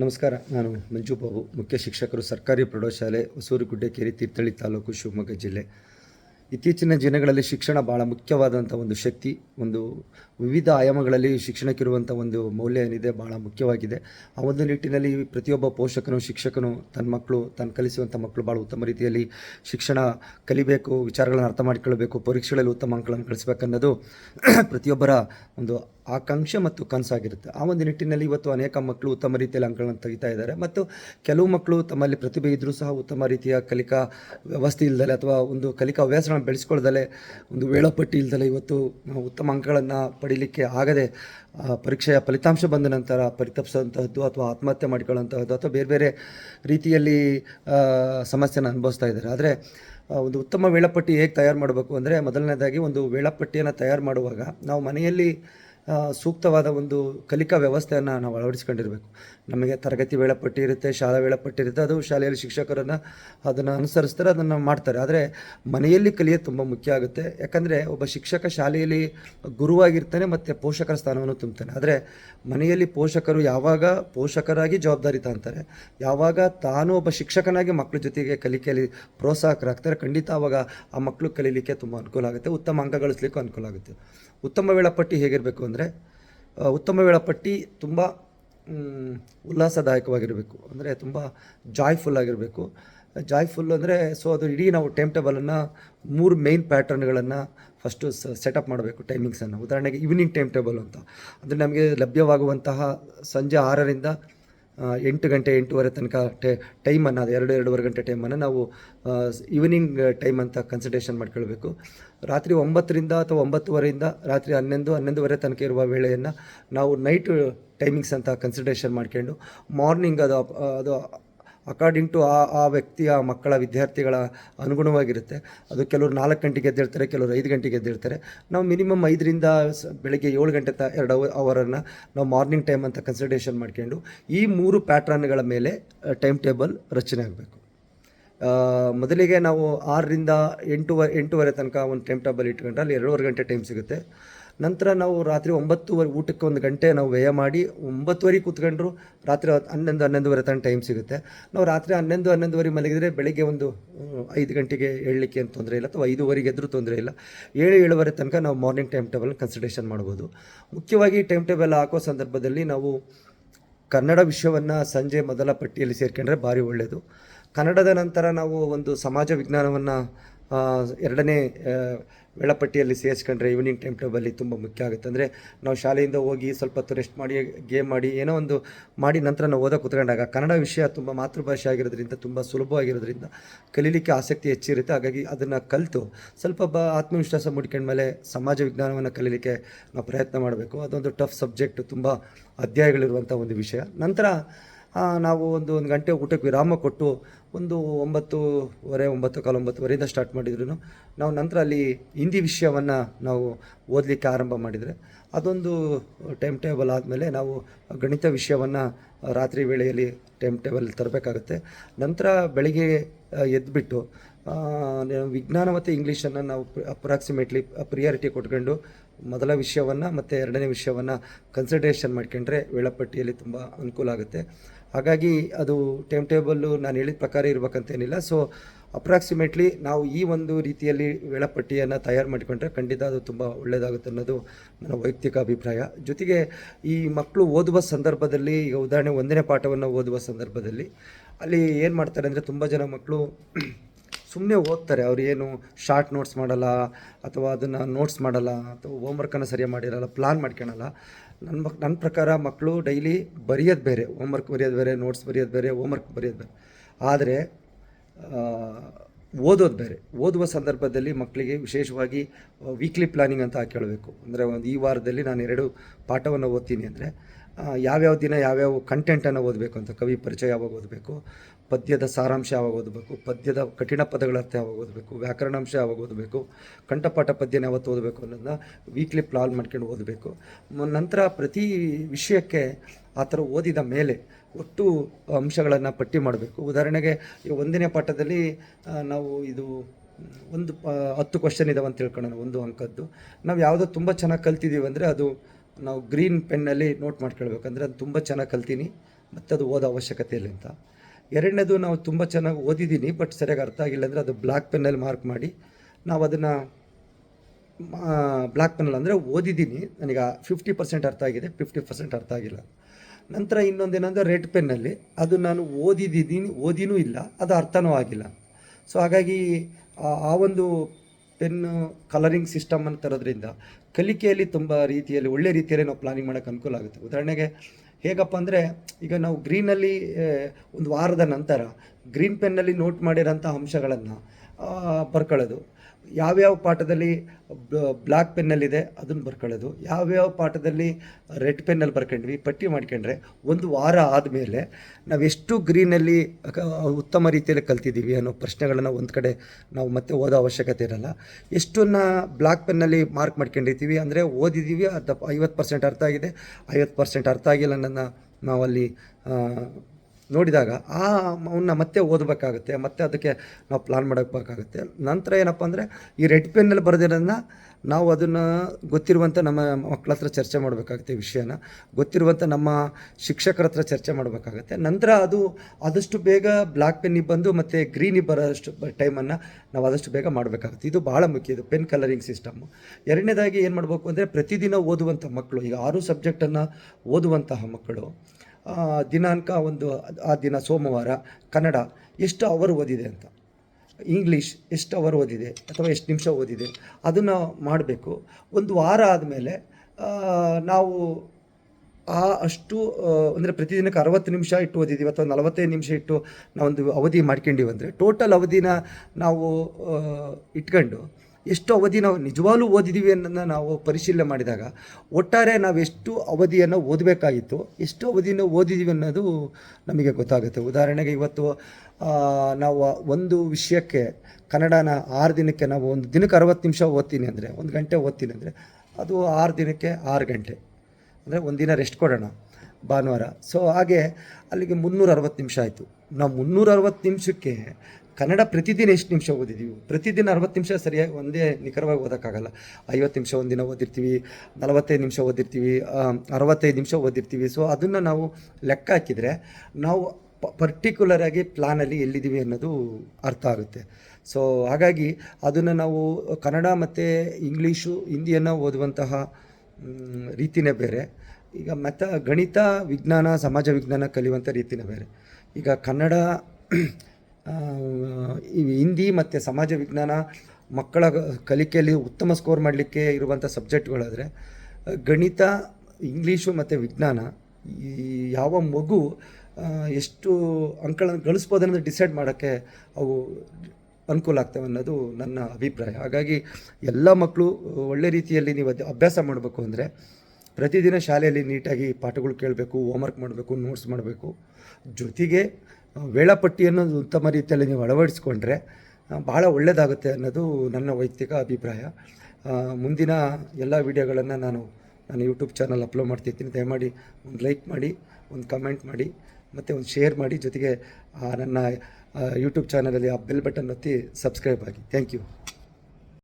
ನಮಸ್ಕಾರ, ನಾನು ಮಂಜು ಬಾಬು, ಮುಖ್ಯ ಶಿಕ್ಷಕರು ಸರ್ಕಾರಿ ಪ್ರೌಢಶಾಲೆ, ಹೊಸೂರುಗುಡ್ಡೆ ಕೇರಿ ತೀರ್ಥಹಳ್ಳಿ ತಾಲೂಕು, ಶಿವಮೊಗ್ಗ ಜಿಲ್ಲೆ. ಇತ್ತೀಚಿನ ದಿನಗಳಲ್ಲಿ ಶಿಕ್ಷಣ ಭಾಳ ಮುಖ್ಯವಾದಂಥ ಒಂದು ಶಕ್ತಿ, ಒಂದು ವಿವಿಧ ಆಯಾಮಗಳಲ್ಲಿ ಶಿಕ್ಷಣಕ್ಕಿರುವಂಥ ಒಂದು ಮೌಲ್ಯ ಏನಿದೆ ಭಾಳ ಮುಖ್ಯವಾಗಿದೆ. ಆ ಒಂದು ನಿಟ್ಟಿನಲ್ಲಿ ಪ್ರತಿಯೊಬ್ಬ ಪೋಷಕನು, ಶಿಕ್ಷಕನು, ತನ್ನ ಮಕ್ಕಳು ತಾನು ಕಲಿಸುವಂಥ ಮಕ್ಕಳು ಭಾಳ ಉತ್ತಮ ರೀತಿಯಲ್ಲಿ ಶಿಕ್ಷಣ ಕಲಿಬೇಕು, ವಿಚಾರಗಳನ್ನು ಅರ್ಥ ಮಾಡಿಕೊಳ್ಳಬೇಕು, ಪರೀಕ್ಷೆಗಳಲ್ಲಿ ಉತ್ತಮ ಅಂಕಗಳನ್ನು ಗಳಿಸಬೇಕನ್ನೋದು ಪ್ರತಿಯೊಬ್ಬರ ಒಂದು ಆಕಾಂಕ್ಷೆ ಮತ್ತು ಕನಸಾಗಿರುತ್ತೆ. ಆ ಒಂದು ನಿಟ್ಟಿನಲ್ಲಿ ಇವತ್ತು ಅನೇಕ ಮಕ್ಕಳು ಉತ್ತಮ ರೀತಿಯಲ್ಲಿ ಅಂಕಗಳನ್ನು ತೆಗಿತಾ ಇದ್ದಾರೆ. ಮತ್ತು ಕೆಲವು ಮಕ್ಕಳು ತಮ್ಮಲ್ಲಿ ಪ್ರತಿಭೆ ಇದ್ದರೂ ಸಹ ಉತ್ತಮ ರೀತಿಯ ಕಲಿಕಾ ವ್ಯವಸ್ಥೆ ಇಲ್ದಲೆ ಅಥವಾ ಒಂದು ಕಲಿಕಾ ಹವ್ಯಾಸಗಳನ್ನ ಬೆಳೆಸ್ಕೊಳ್ದಲೆ, ಒಂದು ವೇಳಾಪಟ್ಟಿ ಇಲ್ದಲೆ ಇವತ್ತು ಉತ್ತಮ ಅಂಕಗಳನ್ನು ಪಡೀಲಿಕ್ಕೆ ಆಗದೆ ಪರೀಕ್ಷೆಯ ಫಲಿತಾಂಶ ಬಂದ ನಂತರ ಪರಿತಪಿಸುವಂತಹದ್ದು ಅಥವಾ ಆತ್ಮಹತ್ಯೆ ಮಾಡಿಕೊಳ್ಳುವಂತಹದ್ದು ಅಥವಾ ಬೇರೆ ಬೇರೆ ರೀತಿಯಲ್ಲಿ ಸಮಸ್ಯೆನ ಅನುಭವಿಸ್ತಾ ಇದ್ದಾರೆ. ಆದರೆ ಒಂದು ಉತ್ತಮ ವೇಳಾಪಟ್ಟಿ ಹೇಗೆ ತಯಾರು ಮಾಡಬೇಕು ಅಂದರೆ ಮೊದಲನೇದಾಗಿ ಒಂದು ವೇಳಾಪಟ್ಟಿಯನ್ನು ತಯಾರು ಮಾಡುವಾಗ ನಾವು ಮನೆಯಲ್ಲಿ ಸೂಕ್ತವಾದ ಒಂದು ಕಲಿಕಾ ವ್ಯವಸ್ಥೆಯನ್ನು ನಾವು ಅಳವಡಿಸ್ಕೊಂಡಿರಬೇಕು. ನಮಗೆ ತರಗತಿ ವೇಳಾಪಟ್ಟಿ ಇರುತ್ತೆ, ಶಾಲಾ ವೇಳಾಪಟ್ಟಿ ಇರುತ್ತೆ, ಅದು ಶಾಲೆಯಲ್ಲಿ ಶಿಕ್ಷಕರನ್ನು ಅದನ್ನು ಅನುಸರಿಸ್ತಾರೆ, ಅದನ್ನು ಮಾಡ್ತಾರೆ. ಆದರೆ ಮನೆಯಲ್ಲಿ ಕಲಿಯೋದು ತುಂಬ ಮುಖ್ಯ ಆಗುತ್ತೆ. ಯಾಕಂದರೆ ಒಬ್ಬ ಶಿಕ್ಷಕ ಶಾಲೆಯಲ್ಲಿ ಗುರುವಾಗಿರ್ತಾನೆ ಮತ್ತು ಪೋಷಕರ ಸ್ಥಾನವನ್ನು ತುಂಬ್ತಾನೆ ಆದರೆ ಮನೆಯಲ್ಲಿ ಪೋಷಕರು ಯಾವಾಗ ಪೋಷಕರಾಗಿ ಜವಾಬ್ದಾರಿ ತಾಂತಾರೆ, ಯಾವಾಗ ತಾನು ಒಬ್ಬ ಶಿಕ್ಷಕನಾಗಿ ಮಕ್ಕಳ ಜೊತೆಗೆ ಕಲಿಕೆಯಲ್ಲಿ ಪ್ರೋತ್ಸಾಹಕರಾಗ್ತಾರೆ, ಖಂಡಿತ ಆವಾಗ ಆ ಮಕ್ಕಳು ಕಲೀಲಿಕ್ಕೆ ತುಂಬ ಅನುಕೂಲ ಆಗುತ್ತೆ. ಉತ್ತಮ ಅಂಕ ಗಳಿಸ್ಲಿಕ್ಕೂ ಅನುಕೂಲ ಆಗುತ್ತೆ. ಉತ್ತಮ ವೇಳಾಪಟ್ಟಿ ಹೇಗಿರಬೇಕು ಅಂದರೆ ಉತ್ತಮ ವೇಳಾಪಟ್ಟಿ ತುಂಬ ಉಲ್ಲಾಸದಾಯಕವಾಗಿರಬೇಕು. ಅಂದರೆ ತುಂಬ ಜಾಯ್ಫುಲ್ ಆಗಿರಬೇಕು. ಜಾಯ್ಫುಲ್ ಅಂದರೆ ಸೊ ಅದು ಇಡೀ ನಾವು ಟೈಮ್ ಟೇಬಲನ್ನು ಮೂರು ಮೇಯ್ನ್ ಪ್ಯಾಟರ್ನ್ಗಳನ್ನು ಫಸ್ಟು ಸೆಟಪ್ ಮಾಡಬೇಕು ಟೈಮಿಂಗ್ಸನ್ನು ಉದಾಹರಣೆಗೆ ಈವ್ನಿಂಗ್ ಟೈಮ್ ಟೇಬಲ್ ಅಂತ. ಅಂದರೆ ನಮಗೆ ಲಭ್ಯವಾಗುವಂತಹ ಸಂಜೆ ಆರರಿಂದ ಎಂಟು ಗಂಟೆ, ಎಂಟೂವರೆ ತನಕ ಟೆ ಟೈಮನ್ನು ಅದು ಎರಡು, ಎರಡೂವರೆ ಗಂಟೆ ಟೈಮನ್ನು ನಾವು ಈವ್ನಿಂಗ್ ಟೈಮ್ ಅಂತ ಕನ್ಸಿಡರೇಷನ್ ಮಾಡ್ಕೊಳ್ಬೇಕು. ರಾತ್ರಿ ಒಂಬತ್ತರಿಂದ ಅಥವಾ ಒಂಬತ್ತುವರೆಯಿಂದ ರಾತ್ರಿ ಹನ್ನೊಂದು, ಹನ್ನೊಂದುವರೆ ತನಕ ಇರುವ ವೇಳೆಯನ್ನು ನಾವು ನೈಟ್ ಟೈಮಿಂಗ್ಸ್ ಅಂತ ಕನ್ಸಿಡರೇಷನ್ ಮಾಡ್ಕೊಂಡು ಮಾರ್ನಿಂಗ್ ಅದು ಅದು ಅಕಾರ್ಡಿಂಗ್ ಟು ಆ ಆ ವ್ಯಕ್ತಿಯ ಮಕ್ಕಳ ವಿದ್ಯಾರ್ಥಿಗಳ ಅನುಗುಣವಾಗಿರುತ್ತೆ. ಅದು ಕೆಲವರು ನಾಲ್ಕು ಗಂಟೆಗೆ ಎದ್ದೇಳ್ತಾರೆ, ಕೆಲವರು ಐದು ಗಂಟೆಗೆ ಎದ್ದೇಳ್ತಾರೆ. ನಾವು ಮಿನಿಮಮ್ ಐದರಿಂದ ಬೆಳಿಗ್ಗೆ ಏಳು ಗಂಟೆ ತ ಎರಡು ಅವರ್ ಅವರನ್ನು ನಾವು ಮಾರ್ನಿಂಗ್ ಟೈಮ್ ಅಂತ ಕನ್ಸಿಡರೇಷನ್ ಮಾಡ್ಕೊಂಡು ಈ ಮೂರು ಪ್ಯಾಟ್ರನ್ಗಳ ಮೇಲೆ ಟೈಮ್ ಟೇಬಲ್ ರಚನೆ ಆಗಬೇಕು. ಮೊದಲಿಗೆ ನಾವು ಆರರಿಂದ ಎಂಟೂವರೆ ಎಂಟೂವರೆ ತನಕ ಒಂದು ಟೈಮ್ ಟೇಬಲ್ ಇಟ್ಕೊಂಡ್ರೆ ಅಲ್ಲಿ ಎರಡೂವರೆ ಗಂಟೆ ಟೈಮ್ ಸಿಗುತ್ತೆ. ನಂತರ ನಾವು ರಾತ್ರಿ ಒಂಬತ್ತುವರೆ ಊಟಕ್ಕೆ ಒಂದು ಗಂಟೆ ನಾವು ವ್ಯಯ ಮಾಡಿ ಒಂಬತ್ತುವರೆ ಕೂತ್ಕೊಂಡ್ರು ರಾತ್ರಿ ಹನ್ನೊಂದು, ಹನ್ನೊಂದುವರೆ ತನಕ ಟೈಮ್ ಸಿಗುತ್ತೆ. ನಾವು ರಾತ್ರಿ ಹನ್ನೊಂದು, ಹನ್ನೊಂದುವರೆ ಮಲಗಿದರೆ ಬೆಳಗ್ಗೆ ಒಂದು ಐದು ಗಂಟೆಗೆ ಹೇಳಲಿಕ್ಕೆ ಏನು ತೊಂದರೆ ಇಲ್ಲ ಅಥವಾ ಐದುವರೆಗೆ ಎದ್ರೂ ತೊಂದರೆ ಇಲ್ಲ. ಏಳು, ಏಳುವರೆ ತನಕ ನಾವು ಮಾರ್ನಿಂಗ್ ಟೈಮ್ ಟೇಬಲ್ ಕನ್ಸಿಡರೇಷನ್ ಮಾಡ್ಬೋದು. ಮುಖ್ಯವಾಗಿ ಟೈಮ್ ಟೇಬಲ್ ಹಾಕೋ ಸಂದರ್ಭದಲ್ಲಿ ನಾವು ಕನ್ನಡ ವಿಷಯವನ್ನು ಸಂಜೆ ಮೊದಲ ಪಟ್ಟಿಯಲ್ಲಿ ಸೇರ್ಕೊಂಡ್ರೆ ಭಾರಿ ಒಳ್ಳೆಯದು ಕನ್ನಡದ ನಂತರ ನಾವು ಒಂದು ಸಮಾಜ ವಿಜ್ಞಾನವನ್ನು ಎರಡನೇ ವೇಳಾಪಟ್ಟಿಯಲ್ಲಿ ಸೇರಿಸ್ಕೊಂಡ್ರೆ ಈವ್ನಿಂಗ್ ಟೈಮ್ ಟೇಬಲ್ಲಿ ತುಂಬ ಮುಖ್ಯ ಆಗುತ್ತೆ. ಅಂದರೆ ನಾವು ಶಾಲೆಯಿಂದ ಹೋಗಿ ಸ್ವಲ್ಪ ಹೊತ್ತು ರೆಸ್ಟ್ ಮಾಡಿ ಗೇಮ್ ಮಾಡಿ, ಏನೋ ಒಂದು ಮಾಡಿ ನಂತರ ನಾವು ಓದೋ ಕೂತ್ಕೊಂಡಾಗ ಕನ್ನಡ ವಿಷಯ ತುಂಬ ಮಾತೃಭಾಷೆ ಆಗಿರೋದ್ರಿಂದ ತುಂಬ ಸುಲಭವಾಗಿರೋದ್ರಿಂದ ಕಲೀಲಿಕ್ಕೆ ಆಸಕ್ತಿ ಹೆಚ್ಚಿರುತ್ತೆ. ಹಾಗಾಗಿ ಅದನ್ನು ಕಲಿತು ಸ್ವಲ್ಪ ಬ ಆತ್ಮವಿಶ್ವಾಸ ಮೂಡ್ಕೊಂಡ್ಮೇಲೆ ಸಮಾಜ ವಿಜ್ಞಾನವನ್ನು ಕಲೀಲಿಕ್ಕೆ ನಾವು ಪ್ರಯತ್ನ ಮಾಡಬೇಕು. ಅದೊಂದು ಟಫ್ ಸಬ್ಜೆಕ್ಟ್ ತುಂಬ ಅಧ್ಯಾಯಗಳಿರುವಂಥ ಒಂದು ವಿಷಯ. ನಂತರ ನಾವು ಒಂದು ಒಂದು ಗಂಟೆ ಊಟಕ್ಕೆ ವಿರಾಮ ಕೊಟ್ಟು ಒಂದು ಒಂಬತ್ತುವರೆ, ಒಂಬತ್ತು, ಕಾಲು ಒಂಬತ್ತುವರೆಯಿಂದ ಸ್ಟಾರ್ಟ್ ಮಾಡಿದ್ರು ನಾವು ನಂತರ ಅಲ್ಲಿ ಹಿಂದಿ ವಿಷಯವನ್ನು ನಾವು ಓದಲಿಕ್ಕೆ ಆರಂಭ ಮಾಡಿದರೆ. ಅದೊಂದು ಟೈಮ್ ಟೇಬಲ್ ಆದಮೇಲೆ ನಾವು ಗಣಿತ ವಿಷಯವನ್ನು ರಾತ್ರಿ ವೇಳೆಯಲ್ಲಿ ಟೈಮ್ ಟೇಬಲ್ ತರಬೇಕಾಗುತ್ತೆ. ನಂತರ ಬೆಳಿಗ್ಗೆ ಎದ್ದುಬಿಟ್ಟು ವಿಜ್ಞಾನ ಮತ್ತು ಇಂಗ್ಲೀಷನ್ನು ನಾವು ಅಪ್ರಾಕ್ಸಿಮೇಟ್ಲಿ ಪ್ರಿಯಾರಿಟಿ ಕೊಟ್ಕೊಂಡು ಮೊದಲ ವಿಷಯವನ್ನು ಮತ್ತು ಎರಡನೇ ವಿಷಯವನ್ನು ಕನ್ಸಿಡರೇಷನ್ ಮಾಡ್ಕೊಂಡ್ರೆ ವೇಳಾಪಟ್ಟಿಯಲ್ಲಿ ತುಂಬ ಅನುಕೂಲ ಆಗುತ್ತೆ. ಹಾಗಾಗಿ ಅದು ಟೈಮ್ ಟೇಬಲ್ಲು ನಾನು ಹೇಳಿದ ಪ್ರಕಾರ ಇರಬೇಕಂತೇನಿಲ್ಲ. ಸೊ ಅಪ್ರಾಕ್ಸಿಮೇಟ್ಲಿ ನಾವು ಈ ಒಂದು ರೀತಿಯಲ್ಲಿ ವೇಳಾಪಟ್ಟಿಯನ್ನು ತಯಾರು ಮಾಡಿಕೊಂಡ್ರೆ ಖಂಡಿತ ಅದು ತುಂಬ ಒಳ್ಳೆಯದಾಗುತ್ತೆ ಅನ್ನೋದು ನನ್ನ ವೈಯಕ್ತಿಕ ಅಭಿಪ್ರಾಯ. ಜೊತೆಗೆ ಈ ಮಕ್ಕಳು ಓದುವ ಸಂದರ್ಭದಲ್ಲಿ, ಈಗ ಉದಾಹರಣೆ ಒಂದನೇ ಪಾಠವನ್ನು ಓದುವ ಸಂದರ್ಭದಲ್ಲಿ, ಅಲ್ಲಿ ಏನು ಮಾಡ್ತಾರೆ ಅಂದರೆ ತುಂಬ ಜನ ಮಕ್ಕಳು ಸುಮ್ಮನೆ ಓದ್ತಾರೆ. ಅವ್ರು ಏನು ಶಾರ್ಟ್ ನೋಟ್ಸ್ ಮಾಡಲ್ಲ ಅಥವಾ ಅದನ್ನು ನೋಟ್ಸ್ ಮಾಡಲ್ಲ ಅಥವಾ ಹೋಮ್ವರ್ಕನ್ನು ಸರಿಯಾಗಿ ಮಾಡಿರಲ್ಲ ಪ್ಲಾನ್ ಮಾಡ್ಕೊಳಲ್ಲ. ನನ್ನ ಮಕ್ ನನ್ನ ಪ್ರಕಾರ ಮಕ್ಕಳು ಡೈಲಿ ಬರೆಯೋದು ಬೇರೆ, ಹೋಮ್ವರ್ಕ್ ಬರೆಯೋದು ಬೇರೆ, ನೋಟ್ಸ್ ಬರೆಯೋದು ಬೇರೆ, ಹೋಮ್ವರ್ಕ್ ಬರೆಯೋದು ಬೇರೆ. ಆದರೆ ಓದೋದು ಬೇರೆ. ಓದುವ ಸಂದರ್ಭದಲ್ಲಿ ಮಕ್ಕಳಿಗೆ ವಿಶೇಷವಾಗಿ ವೀಕ್ಲಿ ಪ್ಲಾನಿಂಗ್ ಅಂತ ಕೇಳಬೇಕು. ಅಂದರೆ ಒಂದು ಈ ವಾರದಲ್ಲಿ ನಾನು ಎರಡು ಪಾಠವನ್ನು ಓದ್ತೀನಿ ಅಂದರೆ ಯಾವ್ಯಾವ ದಿನ ಯಾವ್ಯಾವ ಕಂಟೆಂಟನ್ನು ಓದಬೇಕು ಅಂತ, ಕವಿ ಪರಿಚಯ ಯಾವಾಗ ಓದಬೇಕು ಪದ್ಯದ ಸಾರಾಂಶ ಯಾವಾಗ ಓದಬೇಕು? ಪದ್ಯದ ಕಠಿಣ ಪದಗಳ ಅರ್ಥ ಯಾವಾಗ ಓದಬೇಕು? ವ್ಯಾಕರಣಾಂಶ ಯಾವಾಗ ಓದಬೇಕು? ಕಂಠಪಾಠ ಪದ್ಯನ ಯಾವತ್ತು ಓದಬೇಕು ಅನ್ನೋದನ್ನ ವೀಕ್ಲಿ ಪ್ಲಾನ್ ಮಾಡ್ಕೊಂಡು ಓದಬೇಕು. ನಂತರ ಪ್ರತಿ ವಿಷಯಕ್ಕೆ ಆ ಥರ ಓದಿದ ಮೇಲೆ ಒಟ್ಟು ಅಂಶಗಳನ್ನು ಪಟ್ಟಿ ಮಾಡಬೇಕು. ಉದಾಹರಣೆಗೆ ಒಂದನೇ ಪಾಠದಲ್ಲಿ ನಾವು ಇದು ಒಂದು ಪ ಹತ್ತು ಕ್ವಶನ್ ಇದಾವೆ ಅಂತ ತಿಳ್ಕೊಳ್ಳೋಣ, ಒಂದು ಅಂಕದ್ದು. ನಾವು ಯಾವುದೋ ತುಂಬ ಚೆನ್ನಾಗಿ ಕಲ್ತಿದ್ದೀವಿ ಅಂದರೆ ಅದು ನಾವು ಗ್ರೀನ್ ಪೆನ್ನಲ್ಲಿ ನೋಟ್ ಮಾಡ್ಕೊಳ್ಬೇಕಂದ್ರೆ ಅದು ತುಂಬ ಚೆನ್ನಾಗಿ ಕಲ್ತೀನಿ ಮತ್ತು ಅದು ಓದೋ ಅವಶ್ಯಕತೆ ಇಲ್ಲ ಅಂತ. ಎರಡನೇದು ನಾವು ತುಂಬ ಚೆನ್ನಾಗಿ ಓದಿದ್ದೀನಿ ಬಟ್ ಸರಿಯಾಗಿ ಅರ್ಥ ಆಗಿಲ್ಲ ಅಂದರೆ ಅದು ಬ್ಲ್ಯಾಕ್ ಪೆನ್ನಲ್ಲಿ ಮಾರ್ಕ್ ಮಾಡಿ. ನಾವು ಅದನ್ನು ಬ್ಲ್ಯಾಕ್ ಪೆನ್ನಲ್ಲಿ ಅಂದರೆ ಓದಿದ್ದೀನಿ. ನನಗೆ ಫಿಫ್ಟಿ ಪರ್ಸೆಂಟ್ ಅರ್ಥ ಆಗಿದೆ ಫಿಫ್ಟಿ ಪರ್ಸೆಂಟ್ ಅರ್ಥ ಆಗಿಲ್ಲ. ನಂತರ ಇನ್ನೊಂದೇನೆಂದರೆ ರೆಡ್ ಪೆನ್ನಲ್ಲಿ ಅದು ನಾನು ಓದಿದ್ದೀನಿ, ಓದಿನೂ ಇಲ್ಲ, ಅದು ಅರ್ಥನೂ ಆಗಿಲ್ಲ. ಸೊ ಹಾಗಾಗಿ, ಆ- ಒಂದು ಪೆನ್ನು ಕಲರಿಂಗ್ ಸಿಸ್ಟಮನ್ನು ತರೋದ್ರಿಂದ ಕಲಿಕೆಯಲ್ಲಿ ತುಂಬ ರೀತಿಯಲ್ಲಿ ಒಳ್ಳೆ ರೀತಿಯಲ್ಲಿ ನಾವು ಪ್ಲಾನಿಂಗ್ ಮಾಡೋಕ್ಕೆ ಅನುಕೂಲ ಆಗುತ್ತೆ. ಉದಾಹರಣೆಗೆ ಹೇಗಪ್ಪ ಅಂದರೆ ಈಗ ನಾವು ಗ್ರೀನಲ್ಲಿ ಒಂದು ವಾರದ ನಂತರ ಗ್ರೀನ್ ಪೆನ್ನಲ್ಲಿ ನೋಟ್ ಮಾಡಿರೋಂಥ ಅಂಶಗಳನ್ನು ಬರ್ಕೊಳ್ಳೋದು. ಯಾವ್ಯಾವ ಪಾಠದಲ್ಲಿ ಬ್ಲ್ಯಾಕ್ ಪೆನ್ನಲ್ಲಿದೆ ಅದನ್ನು ಬರ್ಕೊಳ್ಳೋದು. ಯಾವ್ಯಾವ ಪಾಠದಲ್ಲಿ ರೆಡ್ ಪೆನ್ನಲ್ಲಿ ಬರ್ಕೊಂಡ್ವಿ, ಪಟ್ಟಿ ಮಾಡ್ಕೊಂಡ್ರೆ ಒಂದು ವಾರ ಆದಮೇಲೆ ನಾವೆಷ್ಟು ಗ್ರೀನಲ್ಲಿ ಉತ್ತಮ ರೀತಿಯಲ್ಲಿ ಕಲ್ತಿದ್ದೀವಿ ಅನ್ನೋ ಪ್ರಶ್ನೆಗಳನ್ನು ಒಂದು ಕಡೆ ನಾವು ಮತ್ತೆ ಓದೋ ಅವಶ್ಯಕತೆ ಇರಲ್ಲ. ಎಷ್ಟನ್ನು ಬ್ಲ್ಯಾಕ್ ಪೆನ್ನಲ್ಲಿ ಮಾರ್ಕ್ ಮಾಡ್ಕೊಂಡಿರ್ತೀವಿ ಅಂದರೆ ಓದಿದ್ದೀವಿ ಅದು ಐವತ್ತು ಪರ್ಸೆಂಟ್ ಅರ್ಥ ಆಗಿದೆ. ಐವತ್ತು ಪರ್ಸೆಂಟ್ ಅರ್ಥ ಆಗಿಲ್ಲ ನನ್ನ ನಾವಲ್ಲಿ ನೋಡಿದಾಗ, ಆ ಅವನ್ನ ಮತ್ತೆ ಓದಬೇಕಾಗುತ್ತೆ, ಮತ್ತೆ ಅದಕ್ಕೆ ನಾವು ಪ್ಲಾನ್ ಮಾಡಬೇಕಾಗುತ್ತೆ ನಂತರ ಏನಪ್ಪ ಅಂದರೆ, ಈ ರೆಡ್ ಪೆನ್ನಲ್ಲಿ ಬರೆದಿರೋದನ್ನ ನಾವು ಅದನ್ನು ಗೊತ್ತಿರುವಂಥ ನಮ್ಮ ಮಕ್ಕಳ ಹತ್ರ ಚರ್ಚೆ ಮಾಡಬೇಕಾಗುತ್ತೆ ವಿಷಯನ. ಗೊತ್ತಿರುವಂಥ ನಮ್ಮ ಶಿಕ್ಷಕರ ಹತ್ರ ಚರ್ಚೆ ಮಾಡಬೇಕಾಗುತ್ತೆ. ನಂತರ ಅದು ಆದಷ್ಟು ಬೇಗ ಬ್ಲ್ಯಾಕ್ ಪೆನ್ನಿಗೆ ಬಂದು ಮತ್ತು ಗ್ರೀನಿಗೆ ಬರೋಷ್ಟು ಟೈಮನ್ನು ನಾವು ಆದಷ್ಟು ಬೇಗ ಮಾಡಬೇಕಾಗುತ್ತೆ. ಇದು ಭಾಳ ಮುಖ್ಯ. ಇದು ಪೆನ್ ಕಲರಿಂಗ್ ಸಿಸ್ಟಮ್ ಎರಡನೇದಾಗಿ ಏನು ಮಾಡಬೇಕು ಅಂದರೆ, ಪ್ರತಿದಿನ ಓದುವಂಥ ಮಕ್ಕಳು ಈಗ ಆರು ಸಬ್ಜೆಕ್ಟನ್ನು ಓದುವಂತಹ ಮಕ್ಕಳು ದಿನಾಂಕ ಒಂದು, ಆ ದಿನ ಸೋಮವಾರ, ಕನ್ನಡ ಎಷ್ಟು ಅವರ್ ಓದಿದೆ ಅಂತ. ಇಂಗ್ಲೀಷ್ ಎಷ್ಟು ಅವರ್ ಓದಿದೆ ಅಥವಾ ಎಷ್ಟು ನಿಮಿಷ ಓದಿದೆ ಅದನ್ನು ಮಾಡಬೇಕು. ಒಂದು ವಾರ ಆದಮೇಲೆ ನಾವು ಆ ಅಷ್ಟು ಅಂದರೆ ಪ್ರತಿದಿನಕ್ಕೆ ಅರವತ್ತು ನಿಮಿಷ ಇಟ್ಟು ಓದಿದ್ದೀವಿ ಅಥವಾ ನಲವತ್ತೈದು ನಿಮಿಷ ಇಟ್ಟು ನಾವೊಂದು ಅವಧಿ ಮಾಡ್ಕೊಂಡಿವಿ ಅಂದರೆ ಟೋಟಲ್ ಅವಧಿನ ನಾವು ಇಟ್ಕೊಂಡು ಎಷ್ಟು ಅವಧಿ ನಾವು ನಿಜವಾಗ್ಲೂ ಓದಿದ್ದೀವಿ ಅನ್ನೋದನ್ನ ನಾವು ಪರಿಶೀಲನೆ ಮಾಡಿದಾಗ ಒಟ್ಟಾರೆ ನಾವು ಎಷ್ಟು ಅವಧಿಯನ್ನು ಓದಬೇಕಾಗಿತ್ತು, ಎಷ್ಟು ಅವಧಿಯನ್ನು ಓದಿದ್ದೀವಿ ಅನ್ನೋದು ನಮಗೆ ಗೊತ್ತಾಗುತ್ತೆ. ಉದಾಹರಣೆಗೆ ಇವತ್ತು ನಾವು ಒಂದು ವಿಷಯಕ್ಕೆ ಕನ್ನಡನ ಆರು ದಿನಕ್ಕೆ ನಾವು ಒಂದು ದಿನಕ್ಕೆ ಅರವತ್ತು ನಿಮಿಷ ಓದ್ತೀನಿ ಅಂದರೆ, ಒಂದು ಗಂಟೆ ಓದ್ತೀನಿ ಅಂದರೆ ಅದು ಆರು ದಿನಕ್ಕೆ ಆರು ಗಂಟೆ. ಅಂದರೆ ಒಂದಿನ ರೆಸ್ಟ್ ಕೊಡೋಣ ಭಾನುವಾರ. ಸೊ ಹಾಗೆ ಅಲ್ಲಿಗೆ ಮುನ್ನೂರ ಅರವತ್ತು ನಿಮಿಷ ಆಯಿತು. ನಾವು ಮುನ್ನೂರ ಅರವತ್ತು ನಿಮಿಷಕ್ಕೆ ಕನ್ನಡ ಪ್ರತಿದಿನ ಎಷ್ಟು ನಿಮಿಷ ಓದಿದ್ದೀವಿ ಪ್ರತಿದಿನ ಅರವತ್ತು ನಿಮಿಷ ಸರಿಯಾಗಿ ಒಂದೇ ನಿಖರವಾಗಿ ಓದೋಕ್ಕಾಗಲ್ಲ. ಐವತ್ತು ನಿಮಿಷ ಒಂದಿನ ಓದಿರ್ತೀವಿ, ನಲವತ್ತೈದು ನಿಮಿಷ ಓದಿರ್ತೀವಿ ಅರವತ್ತೈದು ನಿಮಿಷ ಓದಿರ್ತೀವಿ. ಸೊ ಅದನ್ನು ನಾವು ಲೆಕ್ಕ ಹಾಕಿದರೆ ನಾವು ಪರ್ಟಿಕ್ಯುಲರ್ ಆಗಿ ಪ್ಲಾನಲ್ಲಿ ಎಲ್ಲಿದ್ದೀವಿ ಅನ್ನೋದು ಅರ್ಥ ಆಗುತ್ತೆ. ಸೊ ಹಾಗಾಗಿ ಅದನ್ನು ನಾವು ಕನ್ನಡ ಮತ್ತು ಇಂಗ್ಲೀಷು ಹಿಂದಿಯನ್ನು ಓದುವಂತಹ ರೀತಿನೇ ಬೇರೆ. ಈಗ ಮತ್ತು ಗಣಿತ ವಿಜ್ಞಾನ, ಸಮಾಜ ವಿಜ್ಞಾನ ಕಲಿಯುವಂಥ ರೀತಿನೇ ಬೇರೆ. ಈಗ ಕನ್ನಡ ಹಿಂದಿ ಮತ್ತು ಸಮಾಜ ವಿಜ್ಞಾನ ಮಕ್ಕಳ ಕಲಿಕೆಯಲ್ಲಿ ಉತ್ತಮ ಸ್ಕೋರ್ ಮಾಡಲಿಕ್ಕೆ ಇರುವಂಥ ಸಬ್ಜೆಕ್ಟ್ಗಳಾದರೆ ಗಣಿತ ಇಂಗ್ಲೀಷು ಮತ್ತು ವಿಜ್ಞಾನ, ಈ ಯಾವ ಮಗು ಎಷ್ಟು ಅಂಕಗಳನ್ನು ಗಳಿಸ್ಬೋದು ಅನ್ನೋದು ಡಿಸೈಡ್ ಮಾಡೋಕ್ಕೆ ಅವು ಅನುಕೂಲ ಆಗ್ತವೆ ಅನ್ನೋದು ನನ್ನ ಅಭಿಪ್ರಾಯ. ಹಾಗಾಗಿ ಎಲ್ಲ ಮಕ್ಕಳು ಒಳ್ಳೆ ರೀತಿಯಲ್ಲಿ ನೀವು ಅದು ಅಭ್ಯಾಸ ಮಾಡಬೇಕು ಅಂದರೆ ಪ್ರತಿದಿನ ಶಾಲೆಯಲ್ಲಿ ನೀಟಾಗಿ ಪಾಠಗಳು ಕೇಳಬೇಕು ಹೋಮ್ವರ್ಕ್ ಮಾಡಬೇಕು ನೋಟ್ಸ್ ಮಾಡಬೇಕು. ಜೊತೆಗೆ ವೇಳಾಪಟ್ಟಿಯನ್ನು ಉತ್ತಮ ರೀತಿಯಲ್ಲಿ ನೀವು ಅಳವಡಿಸ್ಕೊಂಡ್ರೆ ಭಾಳ ಒಳ್ಳೆಯದಾಗುತ್ತೆ ಅನ್ನೋದು ನನ್ನ ವೈಯಕ್ತಿಕ ಅಭಿಪ್ರಾಯ. ಮುಂದಿನ ಎಲ್ಲ ವಿಡಿಯೋಗಳನ್ನು ನಾನು ನಾನು ಯೂಟ್ಯೂಬ್ ಚಾನಲ್ ಅಪ್ಲೋಡ್ ಮಾಡ್ತಿರ್ತೀನಿ. ದಯಮಾಡಿ ಒಂದು ಲೈಕ್ ಮಾಡಿ, ಒಂದು ಕಮೆಂಟ್ ಮಾಡಿ, ಮತ್ತು ಒಂದು ಶೇರ್ ಮಾಡಿ. ಜೊತೆಗೆ ನನ್ನ ಯೂಟ್ಯೂಬ್ ಚಾನಲಲ್ಲಿ ಆ ಬೆಲ್ ಬಟನ್ ಒತ್ತಿ ಸಬ್ಸ್ಕ್ರೈಬ್ ಆಗಿ. Thank you.